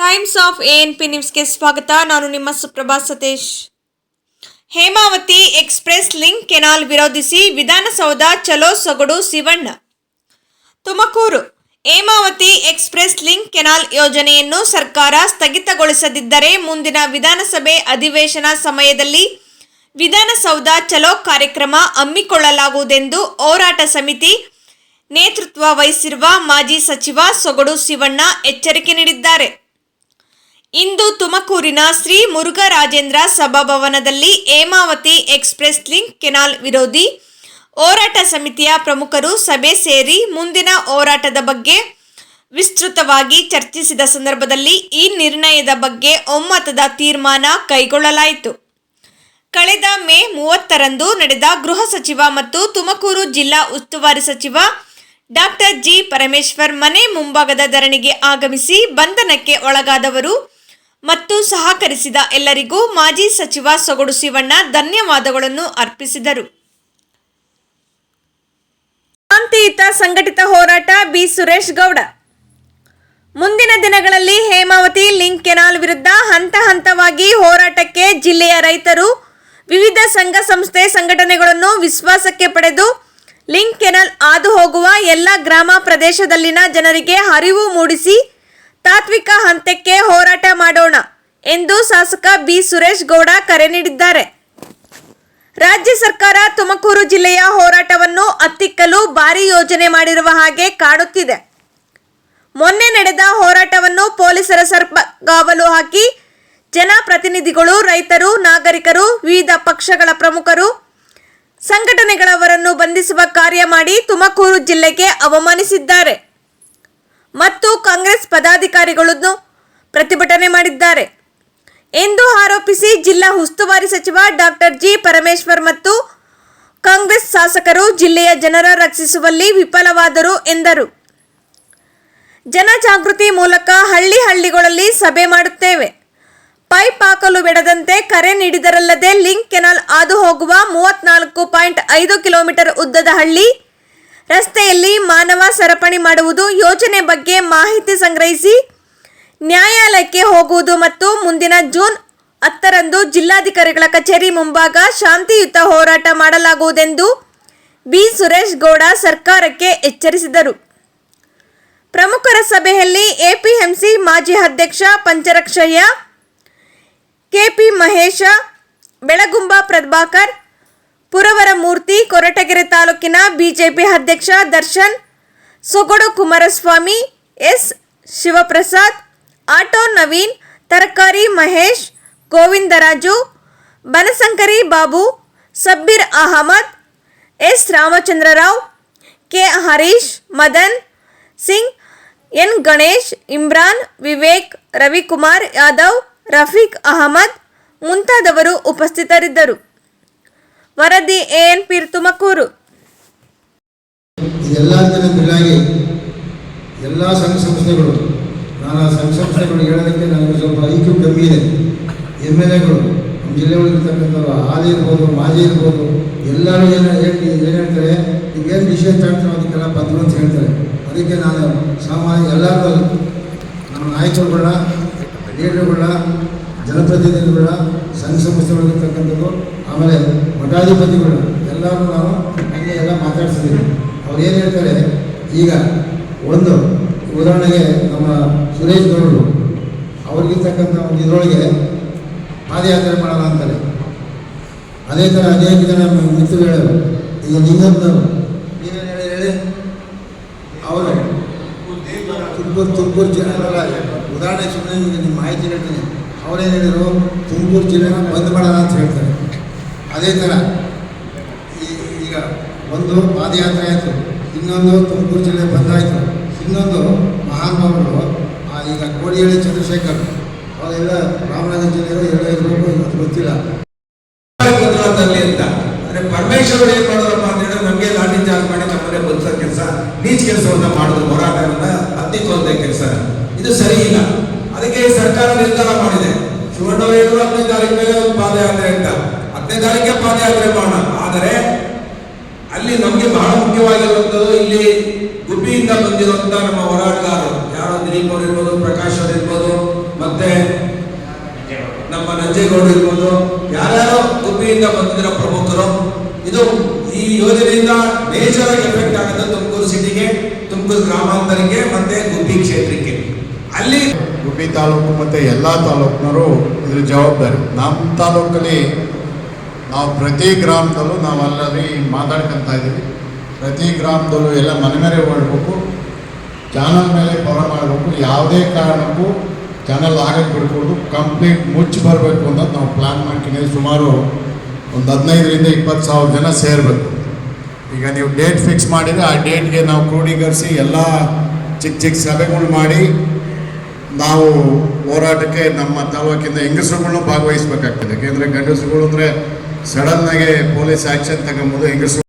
Times of ANP ನ್ಯೂಸ್ಗೆ ಸ್ವಾಗತ. ನಾನು ನಿಮ್ಮ Suprabha Satish. Hemavathi express link canal ವಿರೋಧಿಸಿ ವಿಧಾನಸೌಧ ಚಲೋ Sogadu Shivanna Tumakuru. Hemavathi express link canal ಯೋಜನೆಯನ್ನು ಸರ್ಕಾರ ಸ್ಥಗಿತಗೊಳಿಸದಿದ್ದರೆ ಮುಂದಿನ ವಿಧಾನಸಭೆ ಅಧಿವೇಶನ ಸಮಯದಲ್ಲಿ ವಿಧಾನಸೌಧ ಚಲೋ ಕಾರ್ಯಕ್ರಮ ಹಮ್ಮಿಕೊಳ್ಳಲಾಗುವುದೆಂದು ಹೋರಾಟ ಸಮಿತಿ ನೇತೃತ್ವ ವಹಿಸಿರುವ ಮಾಜಿ ಸಚಿವ ಸೊಗಡು ಶಿವಣ್ಣ ಎಚ್ಚರಿಕೆ ನೀಡಿದ್ದಾರೆ. ಇಂದು ತುಮಕೂರಿನ ಶ್ರೀ ಮುರುಘರಾಜೇಂದ್ರ ಸಭಾಭವನದಲ್ಲಿ ಹೇಮಾವತಿ ಎಕ್ಸ್ಪ್ರೆಸ್ ಲಿಂಕ್ ಕೆನಾಲ್ ವಿರೋಧಿ ಹೋರಾಟ ಸಮಿತಿಯ ಪ್ರಮುಖರು ಸಭೆ ಸೇರಿ ಮುಂದಿನ ಹೋರಾಟದ ಬಗ್ಗೆ ವಿಸ್ತೃತವಾಗಿ ಚರ್ಚಿಸಿದ ಸಂದರ್ಭದಲ್ಲಿ ಈ ನಿರ್ಣಯದ ಬಗ್ಗೆ ಒಮ್ಮತದ ತೀರ್ಮಾನ ಕೈಗೊಳ್ಳಲಾಯಿತು. ಕಳೆದ ಮೇ ಮೂವತ್ತರಂದು ನಡೆದ ಗೃಹ ಸಚಿವ ಮತ್ತು ತುಮಕೂರು ಜಿಲ್ಲಾ ಉಸ್ತುವಾರಿ ಸಚಿವ ಡಾಕ್ಟರ್ ಜಿ ಪರಮೇಶ್ವರ್ ಮನೆ ಮುಂಭಾಗದ ಧರಣಿಗೆ ಆಗಮಿಸಿ ಬಂಧನಕ್ಕೆ ಒಳಗಾದವರು ಮತ್ತು ಸಹಕರಿಸಿದ ಎಲ್ಲರಿಗೂ ಮಾಜಿ ಸಚಿವ ಸೊಗಡು ಶಿವಣ್ಣ ಧನ್ಯವಾದಗಳನ್ನು ಅರ್ಪಿಸಿದರು. ಶಾಂತಿಯುತ ಸಂಘಟಿತ ಹೋರಾಟ ಬಿ. ಸುರೇಶ್ ಗೌಡ. ಮುಂದಿನ ದಿನಗಳಲ್ಲಿ ಹೇಮಾವತಿ, ಲಿಂಕ್ ಕೆನಾಲ್ ವಿರುದ್ಧ ಹಂತ ಹಂತವಾಗಿ ಹೋರಾಟಕ್ಕೆ ಜಿಲ್ಲೆಯ ರೈತರು, ವಿವಿಧ ಸಂಘ ಸಂಸ್ಥೆ ಸಂಘಟನೆಗಳನ್ನು ವಿಶ್ವಾಸಕ್ಕೆ ಪಡೆದು ಲಿಂಕ್ ಕೆನಾಲ್ ಹಾದು ಹೋಗುವ ಎಲ್ಲ ಗ್ರಾಮ ಪ್ರದೇಶದಲ್ಲಿನ ಜನರಿಗೆ ಅರಿವು ಮೂಡಿಸಿ ತಾತ್ವಿಕ ಹಂತಕ್ಕೆ ಹೋರಾಟ ಮಾಡೋಣ ಎಂದು ಶಾಸಕ ಬಿ. ಸುರೇಶ್ ಗೌಡ ಕರೆ ನೀಡಿದ್ದಾರೆ. ರಾಜ್ಯ ಸರ್ಕಾರ ತುಮಕೂರು ಜಿಲ್ಲೆಯ ಹೋರಾಟವನ್ನು ಅತ್ತಿಕ್ಕಲು ಭಾರಿ ಯೋಜನೆ ಮಾಡಿರುವ ಹಾಗೆ ಕಾಣುತ್ತಿದೆ. ಮೊನ್ನೆ ನಡೆದ ಹೋರಾಟವನ್ನು ಪೊಲೀಸರ ಸರ್ಪಗಾವಲು ಹಾಕಿ ಜನಪ್ರತಿನಿಧಿಗಳು, ರೈತರು, ನಾಗರಿಕರು, ವಿವಿಧ ಪಕ್ಷಗಳ ಪ್ರಮುಖರು, ಸಂಘಟನೆಗಳವರನ್ನು ಬಂಧಿಸುವ ಕಾರ್ಯ ಮಾಡಿ ತುಮಕೂರು ಜಿಲ್ಲೆಗೆ ಅವಮಾನಿಸಿದ್ದಾರೆ. ಮತ್ತು ಕಾಂಗ್ರೆಸ್ ಪದಾಧಿಕಾರಿಗಳನ್ನು ಪ್ರತಿಭಟನೆ ಮಾಡಿದ್ದಾರೆ ಎಂದು ಆರೋಪಿಸಿ ಜಿಲ್ಲಾ ಉಸ್ತುವಾರಿ ಸಚಿವ ಡಾಕ್ಟರ್ ಜಿ ಪರಮೇಶ್ವರ್ ಮತ್ತು ಕಾಂಗ್ರೆಸ್ ಶಾಸಕರು ಜಿಲ್ಲೆಯ ಜನರ ರಕ್ಷಿಸುವಲ್ಲಿ ವಿಫಲವಾದರು ಎಂದರು. ಜನಜಾಗೃತಿ ಮೂಲಕ ಹಳ್ಳಿ ಹಳ್ಳಿಗಳಲ್ಲಿ ಸಭೆ ಮಾಡುತ್ತೇವೆ. ಪೈಪ್ ಹಾಕಲು ಬಿಡದಂತೆ ಕರೆ ನೀಡಿದರಲ್ಲದೆ ಲಿಂಕ್ ಕೆನಾಲ್ ಹಾದು ಹೋಗುವ ಮೂವತ್ನಾಲ್ಕು ಪಾಯಿಂಟ್ ಐದು ಕಿಲೋಮೀಟರ್ ಉದ್ದದ ಹಳ್ಳಿ ರಸ್ತೆಯಲ್ಲಿ ಮಾನವ ಸರಪಣಿ ಮಾಡುವುದು ಯೋಜನೆ ಬಗ್ಗೆ ಮಾಹಿತಿ ಸಂಗ್ರಹಿಸಿ ನ್ಯಾಯಾಲಯಕ್ಕೆ ಹೋಗುವುದು ಮತ್ತು ಮುಂದಿನ ಜೂನ್ ಹತ್ತರಂದು ಜಿಲ್ಲಾಧಿಕಾರಿಗಳ ಕಚೇರಿ ಮುಂಭಾಗ ಶಾಂತಿಯುತ ಹೋರಾಟ ಮಾಡಲಾಗುವುದೆಂದು ಬಿ. ಸುರೇಶ್ ಗೌಡ ಸರ್ಕಾರಕ್ಕೆ ಎಚ್ಚರಿಸಿದರು. ಪ್ರಮುಖರ ಸಭೆಯಲ್ಲಿ ಎಪಿಎಂಸಿ ಮಾಜಿ ಅಧ್ಯಕ್ಷ ಪಂಚರಕ್ಷಯ್ಯ ಕೆಪಿ ಮಹೇಶ, ಬೆಳಗುಂಬ ಪ್ರಭಾಕರ್ ಪುರವರ ಮೂರ್ತಿ ಕೊರಟಗೆರೆ ತಾಲೂಕಿನ ಬಿಜೆಪಿ ಅಧ್ಯಕ್ಷ ದರ್ಶನ್, ಸೊಗಡು ಕುಮಾರಸ್ವಾಮಿ, ಎಸ್ ಶಿವಪ್ರಸಾದ್, ಆಟೋ ನವೀನ್, ತರಕಾರಿ Mahesh, Govindaraju, Banashankari Babu, Sabbir Ahmed, S Ramachandra Rao, K Harish, Madan Singh, N Ganesh, Imran, Vivek, Ravikumar Yadav, Rafiq Ahmed ಮುಂತಾದವರು ಉಪಸ್ಥಿತರಿದ್ದರು. ವರದಿ ಎನ್ ಪೀರ್ ತುಮಕೂರು ಎಲ್ಲ ಜನರಿಗಾಗಿ ಎಲ್ಲ ಸಂಘ ಸಂಸ್ಥೆಗಳು, ನಾನು ಆ ಸಂಘ ಸಂಸ್ಥೆಗಳು ಹೇಳೋದಕ್ಕೆ ನನಗೆ ಸ್ವಲ್ಪ ಐಕ್ಯೂ ಕಮ್ಮಿ ಇದೆ. ಎಂ ಎಲ್ ಎಗಳು, ನಮ್ಮ ಜಿಲ್ಲೆ ಒಳಗಿರ್ತಕ್ಕಂಥವ್ರು ಹಾಲಿ ಇರ್ಬೋದು, ಮಾಜಿ ಇರ್ಬೋದು, ಎಲ್ಲರೂ ಏನು ಹೇಳಿ ಏನು ಹೇಳ್ತಾರೆ? ಈಗೇನು ವಿಷಯ ತಗೊಳ್ತಾರೆ ಅದಕ್ಕೆಲ್ಲ ಬದಲು ಅಂತ ಹೇಳ್ತಾರೆ. ಅದಕ್ಕೆ ನಾನು ಸಾಮಾನ್ಯ ಎಲ್ಲರೂ ನಮ್ಮ ನಾಯಕರುಗಳ ಲೀಡರ್ಗಳ ಜನಪ್ರತಿನಿಧಿಗಳ ಸಂಘ ಸಂಸ್ಥೆಗಳಿರ್ತಕ್ಕಂಥದ್ದು ಆಮೇಲೆ ಮಠಾಧಿಪತಿಗಳು ಎಲ್ಲರೂ ನಾವು ಹಂಗೆ ಎಲ್ಲ ಮಾತಾಡ್ಸಿದ್ದೀವಿ. ಅವ್ರು ಏನು ಹೇಳ್ತಾರೆ ಈಗ ಒಂದು ಉದಾಹರಣೆಗೆ ನಮ್ಮ ಸುರೇಶ್ ಗೌಡರು ಅವ್ರಿಗಿರ್ತಕ್ಕಂಥ ಒಂದು ಇದರೊಳಗೆ ಪಾದಯಾತ್ರೆ ಮಾಡೋಣ ಅಂತಾರೆ. ಅದೇ ಥರ ಅನೇಕ ಜನ ಮಿತ್ರರು ಹೇಳೋರು ಈಗ ಲಿಂಗಪ್ಪನವರು ನೀವೇನು ಹೇಳಿ ಹೇಳಿ. ಅವರು ತುಮಕೂರು ತುಮಕೂರು ಅಲ್ಲ, ಉದಾಹರಣೆ ಸುಮ್ಮನೆ ಈಗ ನಿಮ್ಮ ಮಾಹಿತಿ ಹೇಳ್ತೀನಿ. ಅವರೇನು ಹೇಳಿದರು, ತುಮಕೂರು ಜಿಲ್ಲೆನ ಬಂದ್ ಮಾಡೋಣ ಅಂತ ಹೇಳ್ತಾರೆ. ಅದೇ ಥರ ಈಗ ಒಂದು ಪಾದಯಾತ್ರೆ ಆಯಿತು, ಇನ್ನೊಂದು ತುಮಕೂರು ಜಿಲ್ಲೆ ಬಂದಾಯಿತು, ಇನ್ನೊಂದು ಮಹಾನುಭಾವರು ಈಗ ಕೋಡಿಹಳ್ಳಿ ಚಂದ್ರಶೇಖರ್, ಅವರೆಲ್ಲ ರಾಮನಗರ ಜಿಲ್ಲೆಯವರು ಇರಬೇಕು ಅದು ಗೊತ್ತಿಲ್ಲ. ಗುಜರಾತಲ್ಲಿ ಅಂತ. ಅಂದ್ರೆ ಪರಮೇಶ್ವರ್ ಏನ್ ಮಾಡೋದಪ್ಪ ಅಂತ ಹೇಳಿದ್ರೆ ನಮಗೆ ಲಾಠಿ ಚಾರ್ಜ್ ಮಾಡಿ ನಮ್ಮನೆ ಬಂದಿಸೋ ಕೆಲಸ. ನೀಚ್ ಕೆಲಸವನ್ನ ಮಾಡುದು ಹೋರಾಟವನ್ನ ಹತ್ತಿಕ್ಕುವಂತ ಕೆಲಸ. ಇದು ಸರಿ ಇಲ್ಲ. ಅದಕ್ಕೆ ಸರ್ಕಾರ ನಿರ್ಧಾರ ಮಾಡಿದೆ. ಹೇಳಿದ್ರು ಹತ್ತನೇ ಮೇಲೆ ಒಂದು ಪಾದಯಾತ್ರೆ ಅಂತ. ಹತ್ತನೇ ತಾರೀಕೆ ಪಾದಯಾತ್ರೆ ಮಾಡೋಣ. ಆದರೆ ಅಲ್ಲಿ ನಮಗೆ ಬಹಳ ಮುಖ್ಯವಾಗಿರುವಂತದ್ದು ಇಲ್ಲಿ ಗುಬ್ಬಿಯಿಂದ ಬಂದಿರುವಂತ ನಮ್ಮ ಹೋರಾಟಗಾರರು. ಯಾರೋ ದಿಲೀಪ್ ಅವರು ಇರ್ಬೋದು, ಪ್ರಕಾಶ್ ಅವರು ಇರ್ಬೋದು, ಮತ್ತೆ ನಮ್ಮ ನಂಜೇಗೌಡ ಇರ್ಬೋದು. ಯಾರ್ಯಾರು ಗುಬ್ಬಿಯಿಂದ ಬಂದಿರೋ ಪ್ರಮುಖರು. ಇದು ಈ ಯೋಜನೆಯಿಂದ ಮೇಜರ್ ಆಗಿ ಎಫೆಕ್ಟ್ ಆಗುತ್ತೆ ತುಮಕೂರು ಸಿಟಿಗೆ ತುಮಕೂರು ಗ್ರಾಮಾಂತರಕ್ಕೆ, ಮತ್ತೆ ಗುಬ್ಬಿ ಕ್ಷೇತ್ರಕ್ಕೆ. ಅಲ್ಲಿ ಉಡುಪಿ ತಾಲೂಕು ಮತ್ತು ಎಲ್ಲ ತಾಲೂಕಿನವರು ಇದ್ರ ಜವಾಬ್ದಾರಿ. ನಮ್ಮ ತಾಲೂಕಲ್ಲಿ ನಾವು ಪ್ರತಿ ಗ್ರಾಮದಲ್ಲೂ ನಾವು ಅಲ್ಲಲ್ಲಿ ಮಾತಾಡ್ಕೊತ ಇದ್ದೀವಿ ಪ್ರತಿ ಗ್ರಾಮದಲ್ಲೂ ಎಲ್ಲ ಮನೆ ಮೇಲೆ ಮಾಡಬೇಕು ಚಾನಲ್ ಮೇಲೆ ಬರ ಮಾಡಬೇಕು. ಯಾವುದೇ ಕಾರಣಕ್ಕೂ ಚಾನಲ್ ಆಗಕ್ಕೆ ಬಿಡ್ಬೋದು ಕಂಪ್ಲೀಟ್ ಮುಚ್ಚಿ ಬರಬೇಕು ಅನ್ನೋದು ನಾವು ಪ್ಲ್ಯಾನ್ ಮಾಡ್ತೀನಿ. ಸುಮಾರು ಒಂದು ಹದಿನೈದರಿಂದ ಇಪ್ಪತ್ತು ಸಾವಿರ ಜನ ಸೇರಬೇಕು. ಈಗ ನೀವು ಡೇಟ್ ಫಿಕ್ಸ್ ಮಾಡಿದರೆ ಆ ಡೇಟ್ಗೆ ನಾವು ಕ್ರೋಢೀಕರಿಸಿ ಎಲ್ಲ ಚಿಕ್ಕ ಚಿಕ್ಕ ಸಭೆಗಳು ಮಾಡಿ ನಾವು ಹೋರಾಟಕ್ಕೆ ನಮ್ಮ ತಾಲೂಕಿಂದ ಹೆಂಗಸರುಗಳನ್ನು ಭಾಗವಹಿಸಬೇಕಾಗ್ತದೆ. ಯಾಕೆಂದರೆ ಗಂಡಸರುಗಳು ಅಂದರೆ ಸಡನ್ನಾಗಿ ಪೊಲೀಸ್ ಆ್ಯಕ್ಷನ್ ತಗೊಂಬೋದು ಹೆಂಗಸರು